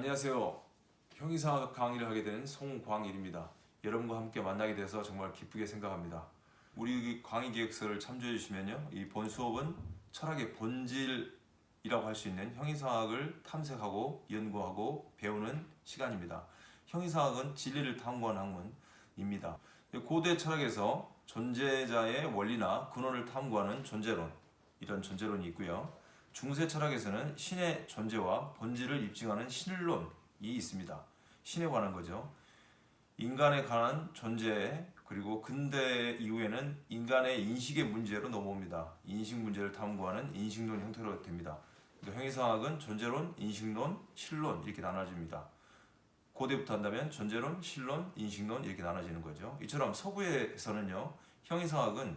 안녕하세요. 형이상학 강의를 하게 된 송광일입니다. 여러분과 함께 만나게 돼서 정말 기쁘게 생각합니다. 우리 강의 기획서를 참조해 주시면요. 이 본 수업은 철학의 본질이라고 할 수 있는 형이상학을 탐색하고 연구하고 배우는 시간입니다. 형이상학은 진리를 탐구하는 학문입니다. 고대 철학에서 존재자의 원리나 근원을 탐구하는 존재론 이런 존재론이 있고요. 중세 철학에서는 신의 존재와 본질을 입증하는 신론이 있습니다. 신에 관한 거죠. 인간에 관한 존재 그리고 근대 이후에는 인간의 인식의 문제로 넘어옵니다. 인식 문제를 탐구하는 인식론 형태로 됩니다. 그러니까 형이상학은 존재론, 인식론, 실론 이렇게 나눠집니다. 고대부터 한다면 존재론, 실론, 인식론 이렇게 나눠지는 거죠. 이처럼 서구에서는요. 형이상학은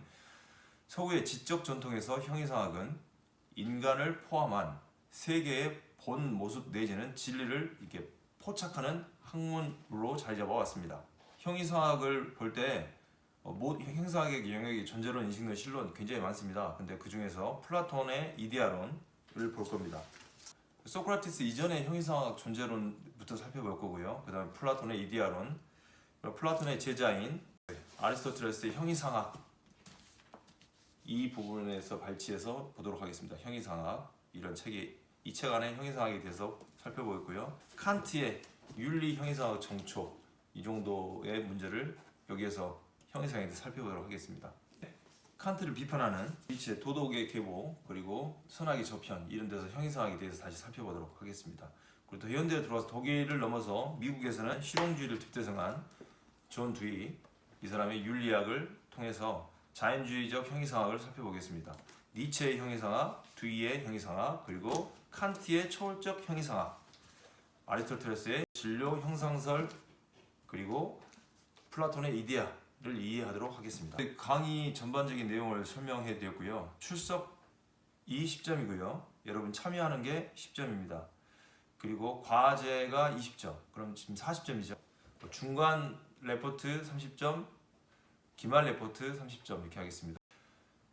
서구의 지적 전통에서 형이상학은 인간을 포함한 세계의 본 모습 내지는 진리를 이렇게 포착하는 학문으로 자리 잡아왔습니다. 형이상학을 볼때 어, 형이상학의 영역이 존재론, 인식론, 실론 굉장히 많습니다. 근데 그 중에서 플라톤의 이데아론을 볼 겁니다. 소크라티스 이전의 형이상학 존재론부터 살펴볼 거고요. 그 다음에 플라톤의 이데아론, 플라톤의 제자인 아리스토텔레스의 형이상학 이 부분에서 발치해서 보도록 하겠습니다. 형이상학 이런 책이 이 책 안에 형이상학에 대해서 살펴보겠고요. 칸트의 윤리 형이상학 정초 이 정도의 문제를 여기에서 형이상학에 대해서 살펴보도록 하겠습니다. 칸트를 비판하는 일치의 도덕의 계보 그리고 선악의 저편 이런 데서 형이상학에 대해서 다시 살펴보도록 하겠습니다. 그리고 또 현대에 들어와서 독일을 넘어서 미국에서는 실용주의를 뒷대성한 존 두이 이 사람의 윤리학을 통해서 자연주의적 형이상학을 살펴보겠습니다. 니체의 형이상학, 두이의 형이상학, 그리고 칸트의 초월적 형이상학, 아리스토텔레스의 진료 형상설, 그리고 플라톤의 이데아를 이해하도록 하겠습니다. 강의 전반적인 내용을 설명해 드렸고요. 출석이 10점이고요. 여러분 참여하는 게 10점입니다. 그리고 과제가 20점. 그럼 지금 40점이죠. 중간 레포트 30점, 기말 레포트 30점 이렇게 하겠습니다.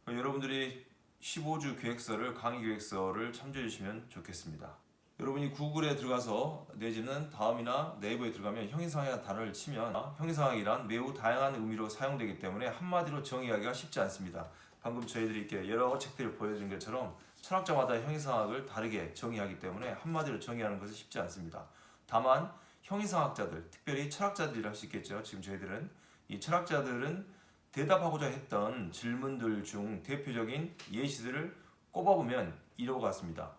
여러분들이 15주 계획서를 강의 계획서를 참조해 주시면 좋겠습니다. 여러분이 구글에 들어가서 내지는 다음이나 네이버에 들어가면 형이상학 단어를 치면 형이상학이란 매우 다양한 의미로 사용되기 때문에 한마디로 정의하기가 쉽지 않습니다. 방금 저희들이 이렇게 여러 책들을 보여드린 것처럼 철학자마다 형이상학을 다르게 정의하기 때문에 한마디로 정의하는 것은 쉽지 않습니다. 다만 형이상학자들, 특별히 철학자들이 할 수 있겠죠. 지금 저희들은 이 철학자들은 대답하고자 했던 질문들 중 대표적인 예시들을 꼽아보면 이런 것 같습니다.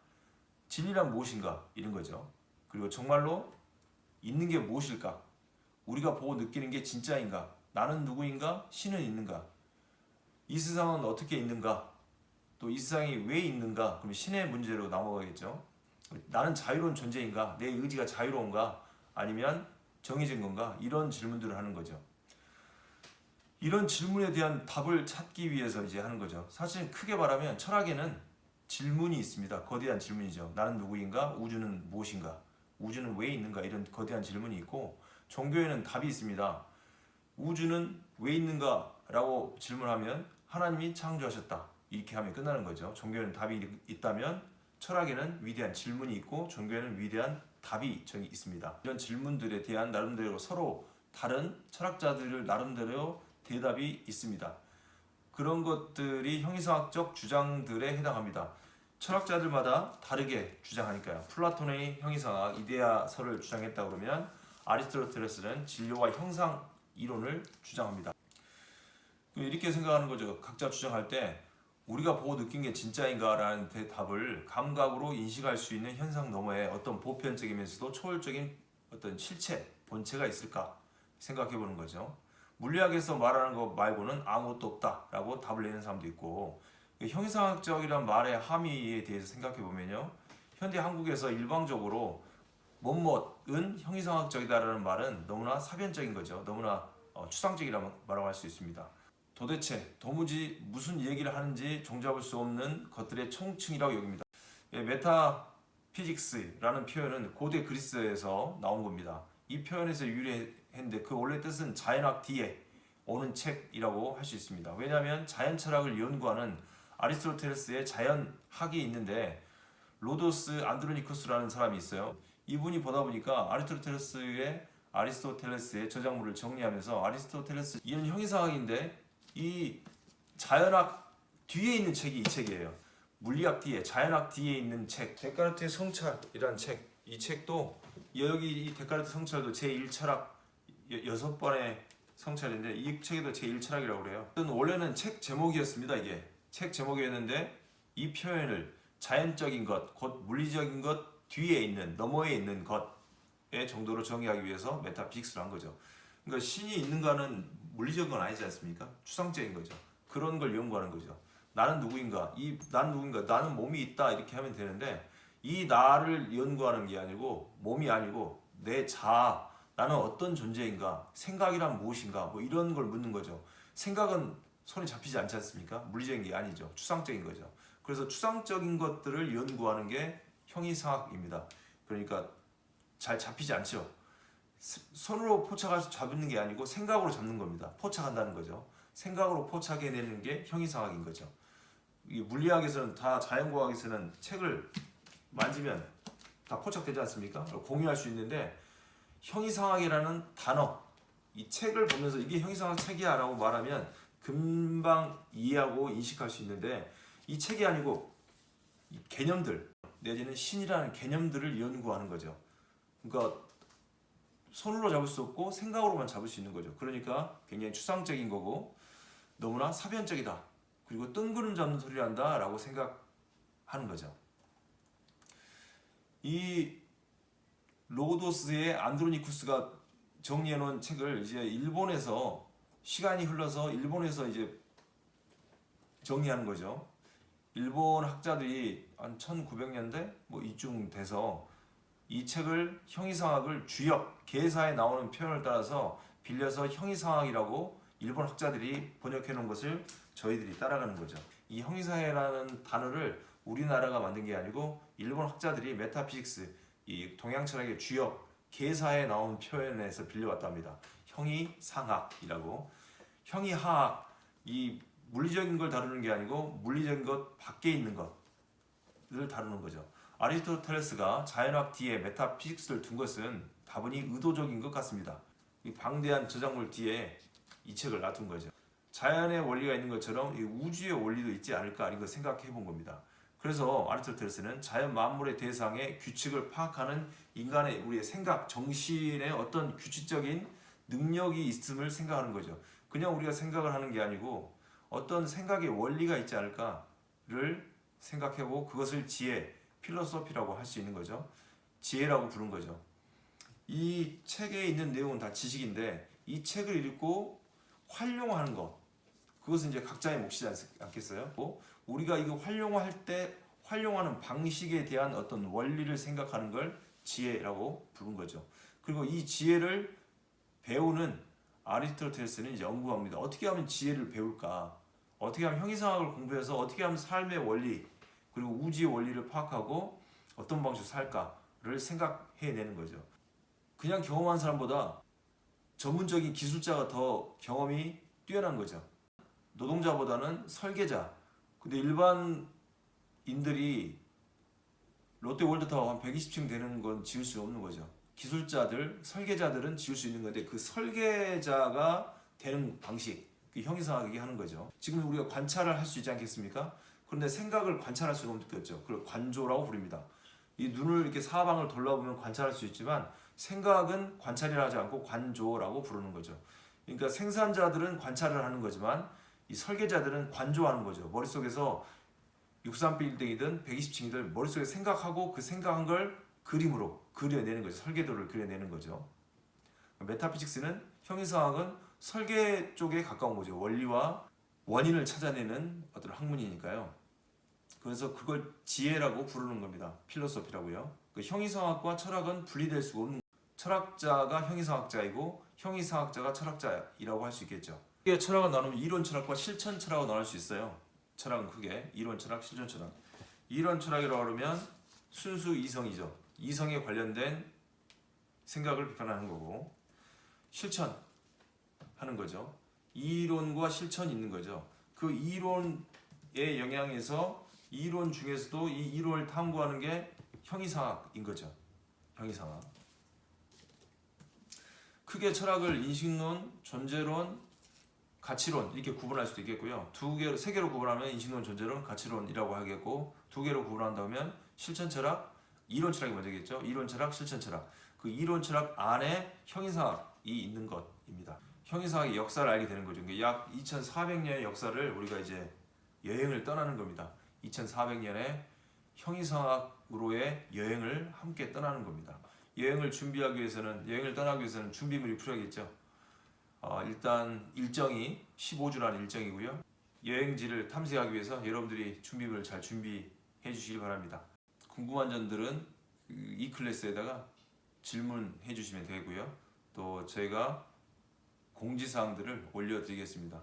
진리란 무엇인가? 이런 거죠. 그리고 정말로 있는 게 무엇일까? 우리가 보고 느끼는 게 진짜인가? 나는 누구인가? 신은 있는가? 이 세상은 어떻게 있는가? 또 이 세상이 왜 있는가? 그럼 신의 문제로 넘어가겠죠. 나는 자유로운 존재인가? 내 의지가 자유로운가? 아니면 정해진 건가? 이런 질문들을 하는 거죠. 이런 질문에 대한 답을 찾기 위해서 이제 하는 거죠. 사실 크게 말하면 철학에는 질문이 있습니다. 거대한 질문이죠. 나는 누구인가? 우주는 무엇인가? 우주는 왜 있는가? 이런 거대한 질문이 있고 종교에는 답이 있습니다. 우주는 왜 있는가? 라고 질문하면 하나님이 창조하셨다. 이렇게 하면 끝나는 거죠. 종교에는 답이 있다면 철학에는 위대한 질문이 있고 종교에는 위대한 답이 있습니다. 이런 질문들에 대한 나름대로 서로 다른 철학자들을 나름대로 대답이 있습니다. 그런 것들이 형이상학적 주장들에 해당합니다. 철학자들마다 다르게 주장하니까요. 플라톤의 형이상학 이데아설을 주장했다 그러면 아리스토텔레스는 진료와 형상 이론을 주장합니다. 이렇게 생각하는 거죠. 각자 주장할 때 우리가 보고 느낀 게 진짜인가라는 대답을 감각으로 인식할 수 있는 현상 너머에 어떤 보편적이면서도 초월적인 어떤 실체, 본체가 있을까 생각해 보는 거죠. 물리학에서 말하는 것 말고는 아무것도 없다라고 답을 내는 사람도 있고 형이상학적이란 말의 함의에 대해서 생각해 보면요. 현대 한국에서 일방적으로 뭐뭐은 형이상학적이다라는 말은 너무나 사변적인 거죠. 너무나 어, 추상적이라고 말하고 할 수 있습니다. 도대체 도무지 무슨 얘기를 하는지 종잡을 수 없는 것들의 총칭이라고 여깁니다. 예, 메타피직스라는 표현은 고대 그리스에서 나온 겁니다 이 표현에서 유래했는데 그 원래 뜻은 자연학 뒤에 오는 책이라고 할 수 있습니다. 왜냐하면 자연 철학을 연구하는 아리스토텔레스의 자연학이 있는데 로도스 안드로니쿠스라는 사람이 있어요. 이분이 보다 보니까 아리스토텔레스의 아리스토텔레스의 저작물을 정리하면서 아리스토텔레스 이런 형이상학인데 이 자연학 뒤에 있는 책이 이 책이에요. 물리학 뒤에 자연학 뒤에 있는 책 데카르트의 성찰이란 책. 이 책도 여기 이 데카르트 성찰도 제 1철학 여섯 번의 성찰인데 이 책에도 제 1철학이라고 그래요. 원래는 책 제목이었습니다. 이게 책 제목이었는데 이 표현을 자연적인 것, 곧 물리적인 것 뒤에 있는 너머에 있는 것의 정도로 정의하기 위해서 메타피직스를 한 거죠. 그러니까 신이 있는가는 물리적인 건 아니지 않습니까? 추상적인 거죠. 그런 걸 연구하는 거죠. 나는 누구인가? 이 난 누구인가? 나는 몸이 있다 이렇게 하면 되는데 이 나를 연구하는 게 아니고 몸이 아니고 내 자아 나는 어떤 존재인가? 생각이란 무엇인가? 뭐 이런 걸 묻는 거죠. 생각은 손에 잡히지 않지 않습니까? 물리적인 게 아니죠. 추상적인 거죠. 그래서 추상적인 것들을 연구하는 게 형이상학입니다. 그러니까 잘 잡히지 않죠. 스- 손으로 포착해서 잡는 게 아니고 생각으로 잡는 겁니다. 포착한다는 거죠. 생각으로 포착해내는 게 형이상학인 거죠. 이 물리학에서는 다 자연과학에서는 책을 만지면 다 포착되지 않습니까? 공유할 수 있는데 형이상학이라는 단어 이 책을 보면서 이게 형이상학 책이야 라고 말하면 금방 이해하고 인식할 수 있는데 이 책이 아니고 이 개념들 내지는 신이라는 개념들을 연구하는 거죠. 그러니까 손으로 잡을 수 없고 생각으로만 잡을 수 있는 거죠. 그러니까 굉장히 추상적인 거고 너무나 사변적이다. 그리고 뜬구름 잡는 소리를 한다 라고 생각하는 거죠. 이 로도스의 안드로니쿠스가 정리해 놓은 책을 이제 일본에서 시간이 흘러서 일본에서 이제 정리하는 거죠. 일본 학자들이 한 1900년대 뭐 이쯤 돼서 이 책을 형이상학을 주역 개사에 나오는 표현을 따라서 빌려서 형이상학이라고 일본 학자들이 번역해 놓은 것을 저희들이 따라가는 거죠. 이 형이상이라는 단어를 우리나라가 만든 게 아니고 일본 학자들이 메타피직스 이 동양 철학의 주역 개사에 나온 표현에서 빌려왔답니다. 형이 상학이라고 형이 하학 이 물리적인 걸 다루는 게 아니고 물리적인 것 밖에 있는 것을 다루는 거죠. 아리스토텔레스가 자연학 뒤에 메타피직스를 둔 것은 다분히 의도적인 것 같습니다. 이 방대한 저작물 뒤에 이 책을 놔둔 거죠. 자연의 원리가 있는 것처럼 이 우주의 원리도 있지 않을까 이거 생각해 본 겁니다. 그래서 아리스토텔레스는 자연 만물의 대상의 규칙을 파악하는 인간의 우리의 생각, 정신의 어떤 규칙적인 능력이 있음을 생각하는 거죠. 그냥 우리가 생각을 하는 게 아니고 어떤 생각의 원리가 있지 않을까를 생각해보고 그것을 지혜, 필로소피라고 할 수 있는 거죠. 지혜라고 부른 거죠. 이 책에 있는 내용은 다 지식인데 이 책을 읽고 활용하는 것 그것은 이제 각자의 몫이지 않- 않겠어요? 뭐 우리가 이거 활용할 때 활용하는 방식에 대한 어떤 원리를 생각하는 걸 지혜라고 부른 거죠. 그리고 이 지혜를 배우는 아리스토텔레스는 연구합니다. 어떻게 하면 지혜를 배울까? 어떻게 하면 형이상학을 공부해서 어떻게 하면 삶의 원리 그리고 우주의 원리를 파악하고 어떤 방식으로 살까를 생각해내는 거죠. 그냥 경험한 사람보다 전문적인 기술자가 더 경험이 뛰어난 거죠. 노동자보다는 설계자. 근데 일반인들이 롯데 월드타워 한 120층 되는 건 지을 수 없는 거죠. 기술자들, 설계자들은 지을 수 있는 건데 그 설계자가 되는 방식, 그 형이상하게 하는 거죠. 지금 우리가 관찰을 할 수 있지 않겠습니까? 그런데 생각을 관찰할 수가 없겠죠. 그걸 관조라고 부릅니다. 이 눈을 이렇게 사방을 돌려보면 관찰할 수 있지만 생각은 관찰이라 하지 않고 관조라고 부르는 거죠. 그러니까 생산자들은 관찰을 하는 거지만 이 설계자들은 관조하는 거죠. 머릿속에서 63 빌딩이든 120층이든 머릿속에 생각하고 그 생각한 걸 그림으로 그려내는 거죠. 설계도를 그려내는 거죠. 메타피직스는 형이상학은 설계 쪽에 가까운 거죠. 원리와 원인을 찾아내는 어떤 학문이니까요. 그래서 그걸 지혜라고 부르는 겁니다. 필로소피라고요. 그 형이상학과 철학은 분리될 수가 없는 철학자가 형이상학자이고 형이상학자가 철학자이라고 할 수 있겠죠. 이게 철학을 나누면 이론 철학과 실천 철학을 나눌 수 있어요. 철학은 크게 이론 철학, 실천 철학. 이론 철학이라고 하면 순수 이성이죠. 이성에 관련된 생각을 비판하는 거고 실천 하는 거죠. 이론과 실천이 있는 거죠. 그 이론의 영향에서 이론 중에서도 이 이론을 탐구하는 게 형이상학인 거죠. 형이상학. 크게 철학을 인식론, 존재론, 가치론 이렇게 구분할 수도 있겠고요. 두 개, 세 개로 구분하면 인식론, 존재론, 가치론이라고 하겠고 두 개로 구분한다면 실천 철학, 이론 철학이 먼저겠죠. 이론 철학, 실천 철학. 그 이론 철학 안에 형이상학이 있는 것입니다. 형이상학의 역사를 알게 되는 거죠. 그러니까 약 2,400년의 역사를 우리가 이제 여행을 떠나는 겁니다. 2,400년의 형이상학으로의 여행을 함께 떠나는 겁니다. 여행을 준비하기 위해서는 여행을 떠나기 위해서는 준비물이 필요하겠죠. 어, 일단 일정이 15주라는 일정이고요. 여행지를 탐색하기 위해서 여러분들이 준비물을 잘 준비해 주시기 바랍니다. 궁금한 점들은 그이 클래스에다가 질문해 주시면 되고요. 또 저희가 공지사항들을 올려드리겠습니다.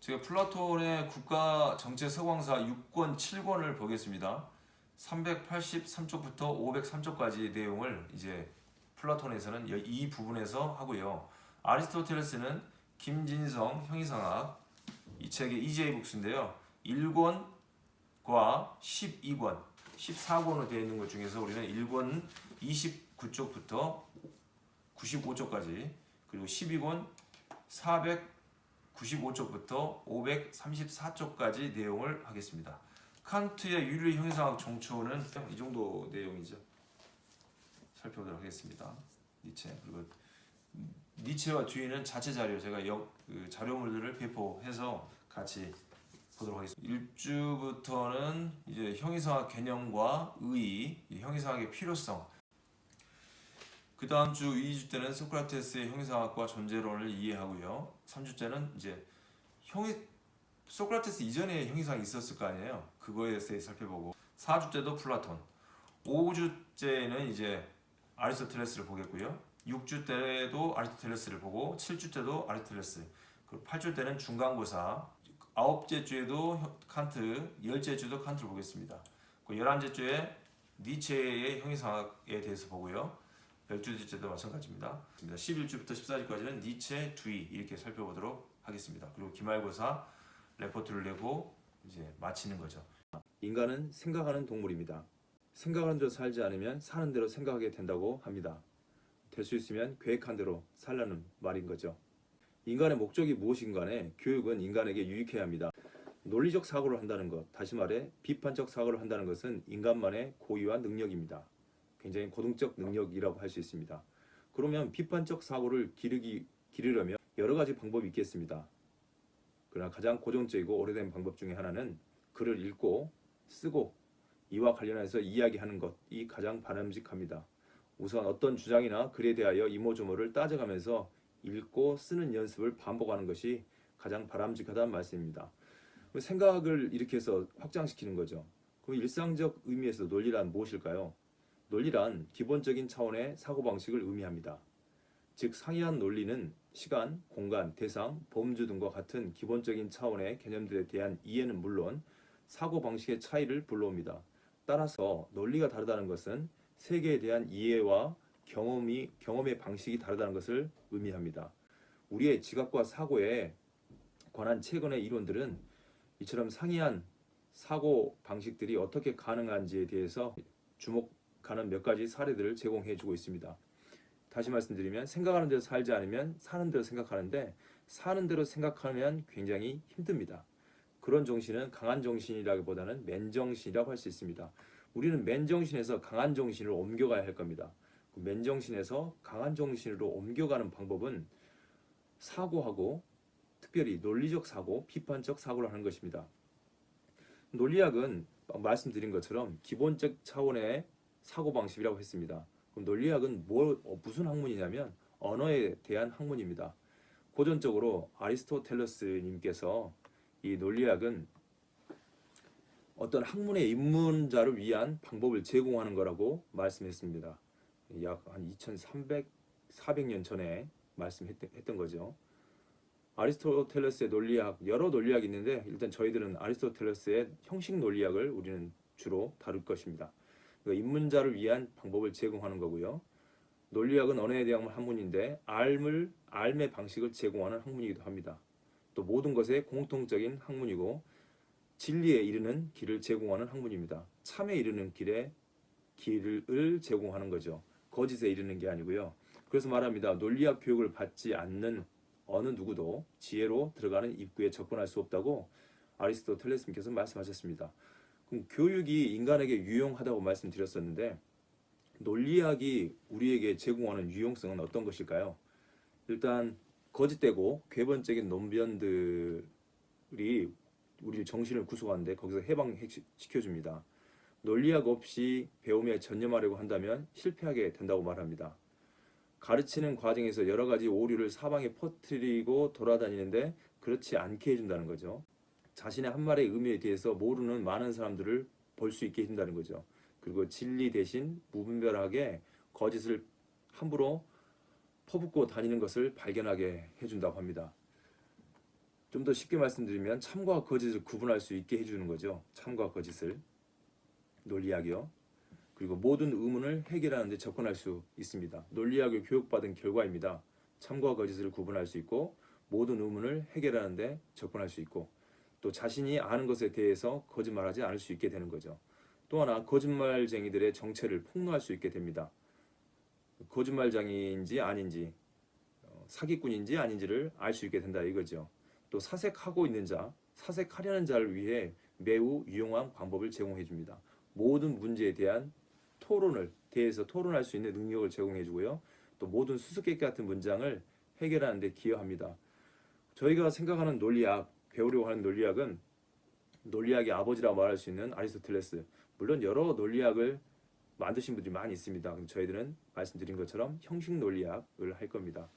제가 플라톤의 국가 정책 서광사 6권 7권을 보겠습니다. 383쪽부터 503쪽까지 내용을 이제 플라톤에서는 이 부분에서 하고요. 아리스토텔레스는 김진성 형이상학 이 책의 EJ 북스인데요. 1권과 12권, 14권으로 되어 있는 것 중에서 우리는 1권 29쪽부터 95쪽까지 그리고 12권 495쪽부터 534쪽까지 내용을 하겠습니다. 칸트의 유리 형이상학 정초는 이 정도 내용이죠. 살펴보도록 하겠습니다. 니체 그리고 니체와 뒤에는 자체 자료 제가 역, 그 자료물들을 배포해서 같이 보도록 하겠습니다. 1주부터는 이제 형이상학 개념과 의의, 이 형이상학의 필요성. 그 다음 주 2주 때는 소크라테스의 형이상학과 존재론을 이해하고요. 3주째는 이제 형이 소크라테스 이전에 형이상이 있었을 거 아니에요. 그거에 대해서 살펴보고 4주째도 플라톤. 5주째는 이제 아리스토텔레스를 보겠고요. 6주 때도 아리스토텔레스를 보고 7주 때도 아리스토텔레스. 그리고 8주 때는 중간고사. 아홉째 주에도 칸트, 열째 주도 칸트를 보겠습니다. 그 열한째 주에 니체의 형이상학에 대해서 보고요. 열두째도 마찬가지입니다. 11주부터 14주까지는 니체, 두이 이렇게 살펴보도록 하겠습니다. 그리고 기말고사 레포트를 내고 이제 마치는 거죠. 인간은 생각하는 동물입니다. 생각하는 대로 살지 않으면 사는 대로 생각하게 된다고 합니다. 될 수 있으면 계획한 대로 살라는 말인 거죠. 인간의 목적이 무엇인 간에 교육은 인간에게 유익해야 합니다. 논리적 사고를 한다는 것, 다시 말해 비판적 사고를 한다는 것은 인간만의 고유한 능력입니다. 굉장히 고등적 능력이라고 할 수 있습니다. 그러면 비판적 사고를 기르기, 기르려면 여러 가지 방법이 있겠습니다. 그러나 가장 고정적이고 오래된 방법 중에 하나는 글을 읽고 쓰고 이와 관련해서 이야기하는 것이 가장 바람직합니다. 우선 어떤 주장이나 글에 대하여 이모저모를 따져가면서 읽고 쓰는 연습을 반복하는 것이 가장 바람직하다는 말씀입니다. 생각을 이렇게 해서 확장시키는 거죠. 그럼 일상적 의미에서 논리란 무엇일까요? 논리란 기본적인 차원의 사고방식을 의미합니다. 즉 상이한 논리는 시간, 공간, 대상, 범주 등과 같은 기본적인 차원의 개념들에 대한 이해는 물론 사고방식의 차이를 불러옵니다. 따라서 논리가 다르다는 것은 세계에 대한 이해와 경험이 경험의 방식이 다르다는 것을 의미합니다. 우리의 지각과 사고에 관한 최근의 이론들은 이처럼 상이한 사고 방식들이 어떻게 가능한지에 대해서 주목하는 몇 가지 사례들을 제공해 주고 있습니다. 다시 말씀드리면 생각하는 대로 살지 않으면 사는 대로 생각하는데 사는 대로 생각하면 굉장히 힘듭니다. 그런 정신은 강한 정신이라기보다는 맨정신이라고 할 수 있습니다. 우리는 맨정신에서 강한 정신으로 옮겨가야 할 겁니다. 그 맨정신에서 강한 정신으로 옮겨가는 방법은 사고하고 특별히 논리적 사고, 비판적 사고를 하는 것입니다. 논리학은 말씀드린 것처럼 기본적 차원의 사고 방식이라고 했습니다. 그럼 논리학은 뭘 어, 무슨 학문이냐면 언어에 대한 학문입니다. 고전적으로 아리스토텔레스님께서 이 논리학은 어떤 학문의 입문자를 위한 방법을 제공하는 거라고 말씀했습니다. 약 한 2,300, 400년 전에 말씀했던 거죠. 아리스토텔레스의 논리학 여러 논리학이 있는데 일단 저희들은 아리스토텔레스의 형식 논리학을 우리는 주로 다룰 것입니다. 그러니까 입문자를 위한 방법을 제공하는 거고요. 논리학은 언어에 대한 학문인데 알을 알의 방식을 제공하는 학문이기도 합니다. 또 모든 것의 공통적인 학문이고 진리에 이르는 길을 제공하는 학문입니다. 참에 이르는 길에 길을 제공하는 거죠. 거짓에 이르는 게 아니고요. 그래서 말합니다. 논리학 교육을 받지 않는 어느 누구도 지혜로 들어가는 입구에 접근할 수 없다고 아리스토텔레스님께서 말씀하셨습니다. 그럼 교육이 인간에게 유용하다고 말씀드렸었는데 논리학이 우리에게 제공하는 유용성은 어떤 것일까요? 일단 거짓되고 궤변적인 논변들이 우리 정신을 구속하는데 거기서 해방시켜줍니다. 논리학 없이 배움에 전념하려고 한다면 실패하게 된다고 말합니다. 가르치는 과정에서 여러 가지 오류를 사방에 퍼뜨리고 돌아다니는데 그렇지 않게 해준다는 거죠. 자신의 한 말의 의미에 대해서 모르는 많은 사람들을 볼 수 있게 해준다는 거죠. 그리고 진리 대신 무분별하게 거짓을 함부로 퍼붓고 다니는 것을 발견하게 해준다고 합니다. 좀 더 쉽게 말씀드리면 참과 거짓을 구분할 수 있게 해주는 거죠. 참과 거짓을 논리학이요. 그리고 모든 의문을 해결하는 데 접근할 수 있습니다. 논리학을 교육받은 결과입니다. 참과 거짓을 구분할 수 있고 모든 의문을 해결하는 데 접근할 수 있고 또 자신이 아는 것에 대해서 거짓말하지 않을 수 있게 되는 거죠. 또 하나 거짓말쟁이들의 정체를 폭로할 수 있게 됩니다. 거짓말쟁이인지 아닌지 어, 사기꾼인지 아닌지를 알 수 있게 된다 이거죠. 또 사색하고 있는 자, 사색하려는 자를 위해 매우 유용한 방법을 제공해 줍니다. 모든 문제에 대한 토론을 대해서 토론할 수 있는 능력을 제공해 주고요. 또 모든 수수께끼 같은 문장을 해결하는 데 기여합니다. 저희가 생각하는 논리학, 배우려고 하는 논리학은 논리학의 아버지라고 말할 수 있는 아리스토텔레스. 물론 여러 논리학을 만드신 분들이 많이 있습니다. 저희들은 말씀드린 것처럼 형식 논리학을 할 겁니다.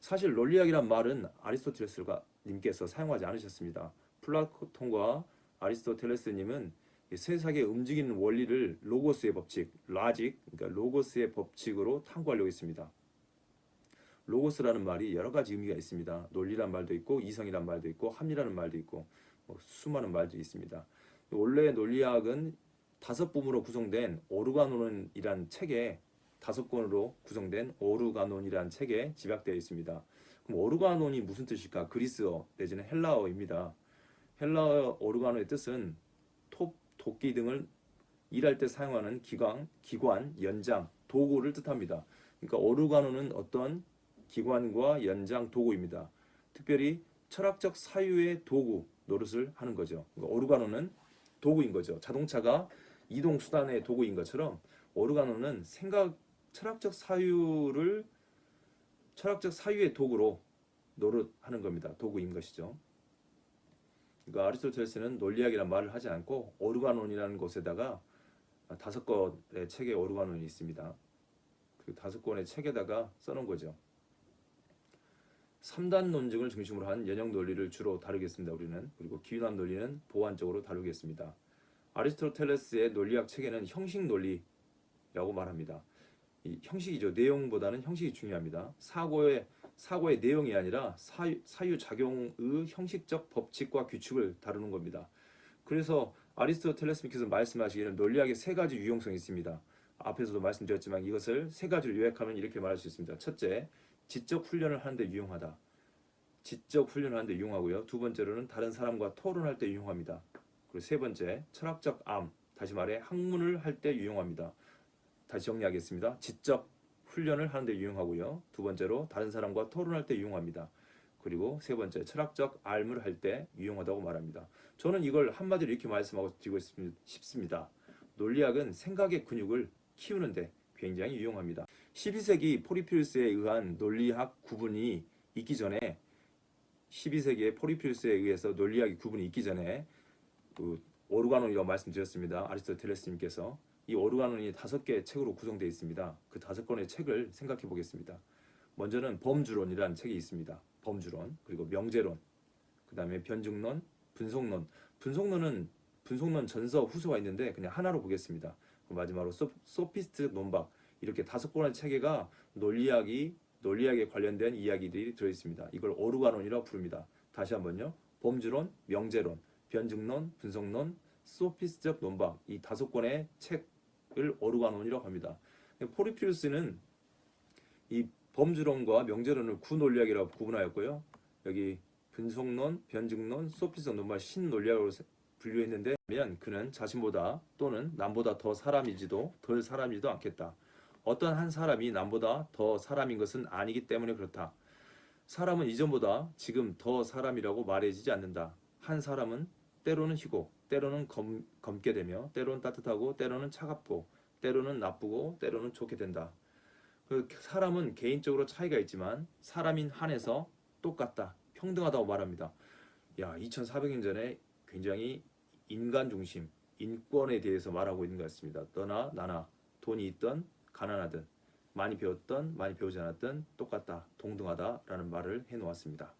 사실 논리학이란 말은 아리스토텔레스가 님께서 사용하지 않으셨습니다. 플라톤과 아리스토텔레스님은 이 세상의 움직이는 원리를 로고스의 법칙, 라직, 그러니까 로고스의 법칙으로 탐구하려고 했습니다. 로고스라는 말이 여러 가지 의미가 있습니다. 논리란 말도 있고 이성이란 말도 있고 합리라는 말도 있고 뭐 수많은 말들이 있습니다. 원래 논리학은 다섯 부문으로 구성된 오르가논이란 책에 다섯 권으로 구성된 오르가논이란 책에 집약되어 있습니다. 그럼 오르가논이 무슨 뜻일까? 그리스어 내지는 헬라어입니다. 헬라어 오르가논의 뜻은 톱, 도끼 등을 일할 때 사용하는 기관, 기관, 연장, 도구를 뜻합니다. 그러니까 오르가논은 어떤 기관과 연장 도구입니다. 특별히 철학적 사유의 도구 노릇을 하는 거죠. 그러니까 오르가논은 도구인 거죠. 자동차가 이동 수단의 도구인 것처럼 오르가논은 생각 철학적 사유를 철학적 사유의 도구로 노릇하는 겁니다. 도구인 것이죠. 그러니까 아리스토텔레스는 논리학이라는 말을 하지 않고 오르가논이라는 곳에다가 다섯 권의 책에 오르가논이 있습니다. 그 다섯 권의 책에다가 써놓은 거죠. 3단 논증을 중심으로 한 연역 논리를 주로 다루겠습니다. 우리는 그리고 기윤학 논리는 보완적으로 다루겠습니다. 아리스토텔레스의 논리학 체계는 형식 논리라고 말합니다. 이 형식이죠. 내용보다는 형식이 중요합니다. 사고의 사고의 내용이 아니라 사유, 사유 작용의 형식적 법칙과 규칙을 다루는 겁니다. 그래서 아리스토텔레스께서 말씀하시기를 논리학의 세 가지 유용성이 있습니다. 앞에서도 말씀드렸지만 이것을 세 가지로 요약하면 이렇게 말할 수 있습니다. 첫째, 지적 훈련을 하는데 유용하다. 지적 훈련을 하는데 유용하고요. 두 번째로는 다른 사람과 토론할 때 유용합니다. 그리고 세 번째, 철학적 암, 다시 말해 학문을 할 때 유용합니다. 다시 정리하겠습니다. 지적 훈련을 하는 데 유용하고요. 두 번째로 다른 사람과 토론할 때 유용합니다. 그리고 세 번째 철학적 알무를 할때 유용하다고 말합니다. 저는 이걸 한마디로 이렇게 말씀하고 드리고 싶습니다. 논리학은 생각의 근육을 키우는데 굉장히 유용합니다. 12세기 포리피우스에 의한 논리학 구분이 있기 전에 12세기의 포리피우스에 의해서 논리학의 구분이 있기 전에 그 오르가논이라고 말씀드렸습니다. 아리스토텔레스님께서 이 오르가논이 다섯 개의 책으로 구성되어 있습니다. 그 다섯 권의 책을 생각해 보겠습니다. 먼저는 범주론이라는 책이 있습니다. 범주론 그리고 명제론 그 다음에 변증론 분석론 분석론은 분석론 전서 후서가 있는데 그냥 하나로 보겠습니다. 그 마지막으로 소, 소피스트 논박 이렇게 다섯 권의 체계가 논리학이 논리학에 관련된 이야기들이 들어 있습니다. 이걸 오르가논이라고 부릅니다. 다시 한번요. 범주론, 명제론, 변증론, 분석론, 소피스트적 논박 이 다섯 권의 책 을 오르가논이라고 합니다. 포리피우스는 이 범주론과 명제론을 구논리학이라고 구분하였고요. 여기 분석론, 변증론, 소피스적 논박 신논리학으로 분류했는데 그는 자신보다 또는 남보다 더 사람이지도 덜 사람이지도 않겠다. 어떤 한 사람이 남보다 더 사람인 것은 아니기 때문에 그렇다. 사람은 이전보다 지금 더 사람이라고 말해지지 않는다. 한 사람은 때로는 희고, 때로는 검, 검게 되며, 때로는 따뜻하고, 때로는 차갑고, 때로는 나쁘고, 때로는 좋게 된다. 그 사람은 개인적으로 차이가 있지만 사람인 한에서 똑같다, 평등하다고 말합니다. 야, 2,400년 전에 굉장히 인간 중심, 인권에 대해서 말하고 있는 것 같습니다. 너나 나나 돈이 있던 가난하든 많이 배웠던 많이 배우지 않았던 똑같다, 동등하다라는 말을 해 놓았습니다.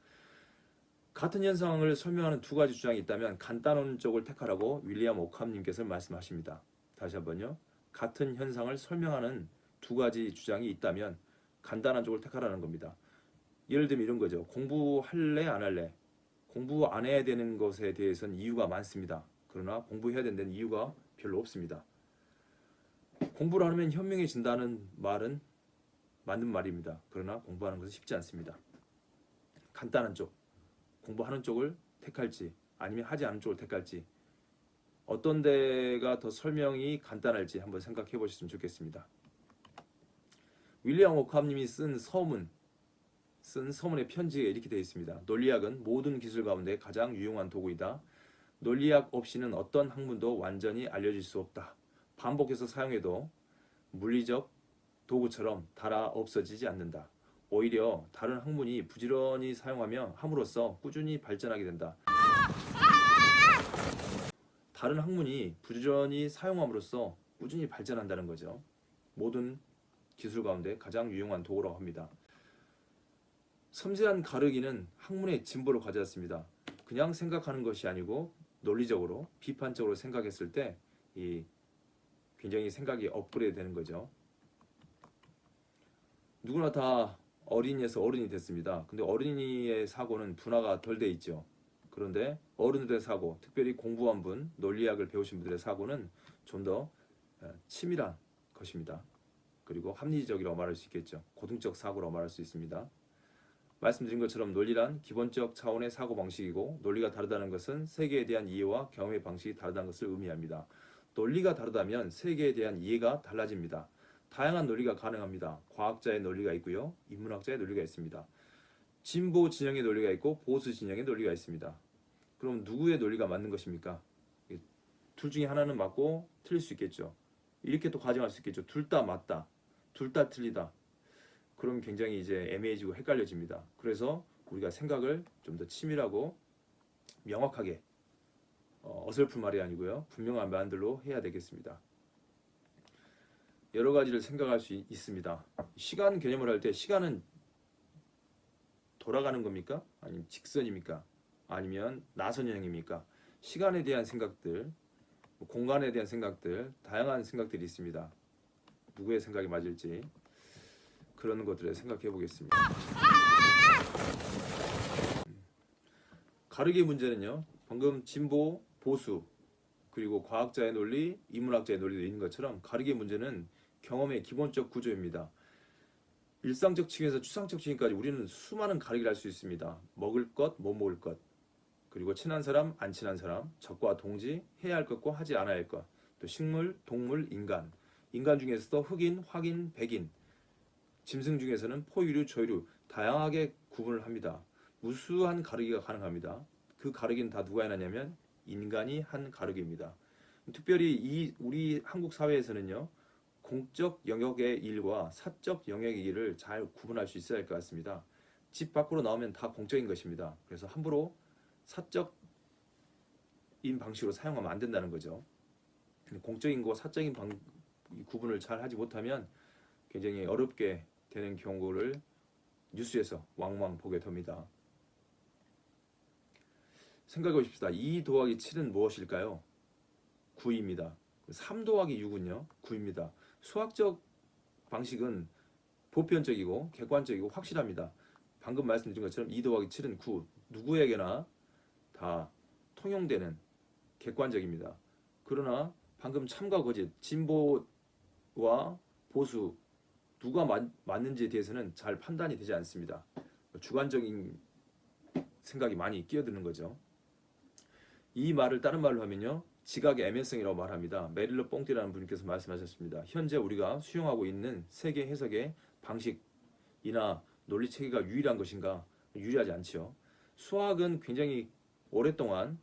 같은 현상을 설명하는 두 가지 주장이 있다면 간단한 쪽을 택하라고 윌리엄 오캄님께서 말씀하십니다. 다시 한번요. 같은 현상을 설명하는 두 가지 주장이 있다면 간단한 쪽을 택하라는 겁니다. 예를 들면 이런 거죠. 공부할래 안 할래? 공부 안 해야 되는 것에 대해서는 이유가 많습니다. 그러나 공부해야 된다는 이유가 별로 없습니다. 공부를 하면 현명해진다는 말은 맞는 말입니다. 그러나 공부하는 것은 쉽지 않습니다. 간단한 쪽, 공부하는 쪽을 택할지 아니면 하지 않은 쪽을 택할지 어떤 데가 더 설명이 간단할지 한번 생각해 보셨으면 좋겠습니다. 윌리엄 오캄님이 쓴 서문 쓴 서문의 편지에 이렇게 되어 있습니다. 논리학은 모든 기술 가운데 가장 유용한 도구이다. 논리학 없이는 어떤 학문도 완전히 알려질 수 없다. 반복해서 사용해도 물리적 도구처럼 달아 없어지지 않는다. 오히려 다른 학문이 부지런히 사용하며 함으로써 꾸준히 발전하게 된다. 다른 학문이 부지런히 사용함으로써 꾸준히 발전한다는 거죠. 모든 기술 가운데 가장 유용한 도구라고 합니다. 섬세한 가르기는 학문의 진보를 가져왔습니다. 그냥 생각하는 것이 아니고 논리적으로 비판적으로 생각했을 때 이 굉장히 생각이 업그레이드 되는 거죠. 누구나 다 어린이에서 어른이 됐습니다. 근데 어린이의 사고는 분화가 덜 돼 있죠. 그런데 어른들의 사고, 특별히 공부한 분, 논리학을 배우신 분들의 사고는 좀 더 치밀한 것입니다. 그리고 합리적이라고 말할 수 있겠죠. 고등적 사고라고 말할 수 있습니다. 말씀드린 것처럼 논리란 기본적 차원의 사고 방식이고 논리가 다르다는 것은 세계에 대한 이해와 경험의 방식이 다르다는 것을 의미합니다. 논리가 다르다면 세계에 대한 이해가 달라집니다. 다양한 논리가 가능합니다. 과학자의 논리가 있고요. 인문학자의 논리가 있습니다. 진보 진영의 논리가 있고 보수 진영의 논리가 있습니다. 그럼 누구의 논리가 맞는 것입니까? 둘 중에 하나는 맞고 틀릴 수 있겠죠. 이렇게 또 가정할 수 있겠죠. 둘 다 맞다. 둘 다 틀리다. 그럼 굉장히 이제 애매해지고 헷갈려집니다. 그래서 우리가 생각을 좀 더 치밀하고 명확하게 어, 어설픈 말이 아니고요. 분명한 말들로 해야 되겠습니다. 여러 가지를 생각할 수 있- 있습니다. 시간 개념을 할 때 시간은 돌아가는 겁니까? 아니면 직선입니까? 아니면 나선형입니까? 시간에 대한 생각들, 뭐 공간에 대한 생각들, 다양한 생각들이 있습니다. 누구의 생각이 맞을지 그런 것들을 생각해 보겠습니다. 가르기 문제는요. 방금 진보, 보수, 그리고 과학자의 논리, 인문학자의 논리도 있는 것처럼 가르기 문제는 경험의 기본적 구조입니다. 일상적 층에서 추상적 층까지 우리는 수많은 가르기를 할 수 있습니다. 먹을 것, 못 먹을 것, 그리고 친한 사람, 안 친한 사람, 적과 동지, 해야 할 것과 하지 않아야 할 것, 또 식물, 동물, 인간, 인간 중에서도 흑인, 확인, 백인, 짐승 중에서는 포유류, 조유류 다양하게 구분을 합니다. 무수한 가르기가 가능합니다. 그 가르기는 다 누가 해놨냐면 인간이 한 가르기입니다. 특별히 이 우리 한국 사회에서는요 공적 영역의 일과 사적 영역의 일을 잘 구분할 수 있어야 할 것 같습니다. 집 밖으로 나오면 다 공적인 것입니다. 그래서 함부로 사적인 방식으로 사용하면 안 된다는 거죠. 공적인 거 사적인 방, 이 구분을 잘 하지 못하면 굉장히 어렵게 되는 경우를 뉴스에서 왕왕 보게 됩니다. 생각해 보십시다. 2 더하기 7은 무엇일까요? 9입니다. 3 더하기 6은요? 9입니다. 수학적 방식은 보편적이고 객관적이고 확실합니다. 방금 말씀드린 것처럼 2 더하기 7은 9. 누구에게나 다 통용되는 객관적입니다. 그러나 방금 참과 거짓, 진보와 보수 누가 맞, 맞는지에 대해서는 잘 판단이 되지 않습니다. 주관적인 생각이 많이 끼어드는 거죠. 이 말을 다른 말로 하면요. 지각의 애매성이라고 말합니다. 메릴러 뽕띠라는 분께서 말씀하셨습니다. 현재 우리가 수용하고 있는 세계 해석의 방식이나 논리 체계가 유일한 것인가? 유리하지 않지요. 수학은 굉장히 오랫동안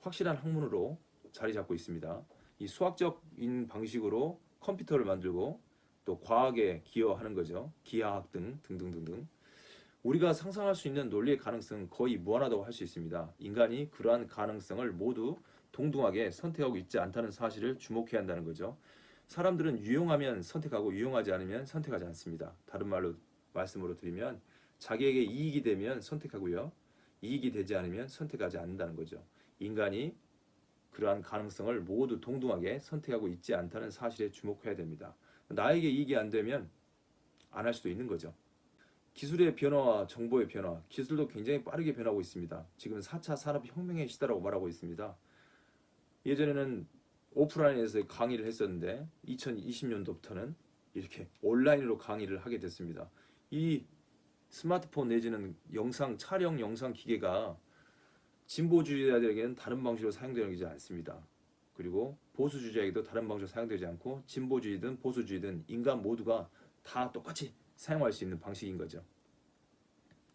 확실한 학문으로 자리 잡고 있습니다. 이 수학적인 방식으로 컴퓨터를 만들고 또 과학에 기여하는 거죠. 기하학 등 등등등등. 우리가 상상할 수 있는 논리의 가능성은 거의 무한하다고 할 수 있습니다. 인간이 그러한 가능성을 모두 동등하게 선택하고 있지 않다는 사실을 주목해야 한다는 거죠. 사람들은 유용하면 선택하고 유용하지 않으면 선택하지 않습니다. 다른 말로 말씀으로 드리면 자기에게 이익이 되면 선택하고요. 이익이 되지 않으면 선택하지 않는다는 거죠. 인간이 그러한 가능성을 모두 동등하게 선택하고 있지 않다는 사실에 주목해야 됩니다. 나에게 이익이 안 되면 안 할 수도 있는 거죠. 기술의 변화와 정보의 변화, 기술도 굉장히 빠르게 변하고 있습니다. 지금 4차 산업혁명의 시대라고 말하고 있습니다. 예전에는 오프라인에서 강의를 했었는데 2020년도부터는 이렇게 온라인으로 강의를 하게 됐습니다. 이 스마트폰 내지는 영상 촬영 영상 기계가 진보주의자들에게는 다른 방식으로 사용되지 않습니다. 그리고 보수주의자에게도 다른 방식으로 사용되지 않고 진보주의든 보수주의든 인간 모두가 다 똑같이 사용할 수 있는 방식인 거죠.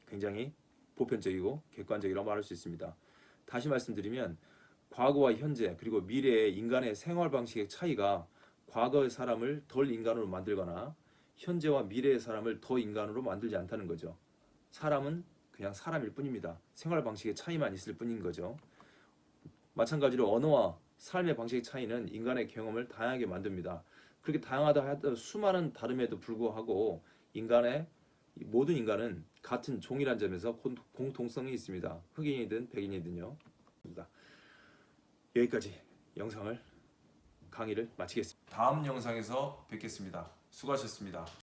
굉장히 보편적이고 객관적이라고 말할 수 있습니다. 다시 말씀드리면 과거와 현재 그리고 미래의 인간의 생활 방식의 차이가 과거의 사람을 덜 인간으로 만들거나 현재와 미래의 사람을 더 인간으로 만들지 않다는 거죠. 사람은 그냥 사람일 뿐입니다. 생활 방식의 차이만 있을 뿐인 거죠. 마찬가지로 언어와 삶의 방식의 차이는 인간의 경험을 다양하게 만듭니다. 그렇게 다양하다 하더라도 수많은 다름에도 불구하고 인간의 모든 인간은 같은 종이란 점에서 공- 공통성이 있습니다. 흑인이든 백인이든요. 여기까지 영상을 강의를 마치겠습니다. 다음 영상에서 뵙겠습니다. 수고하셨습니다.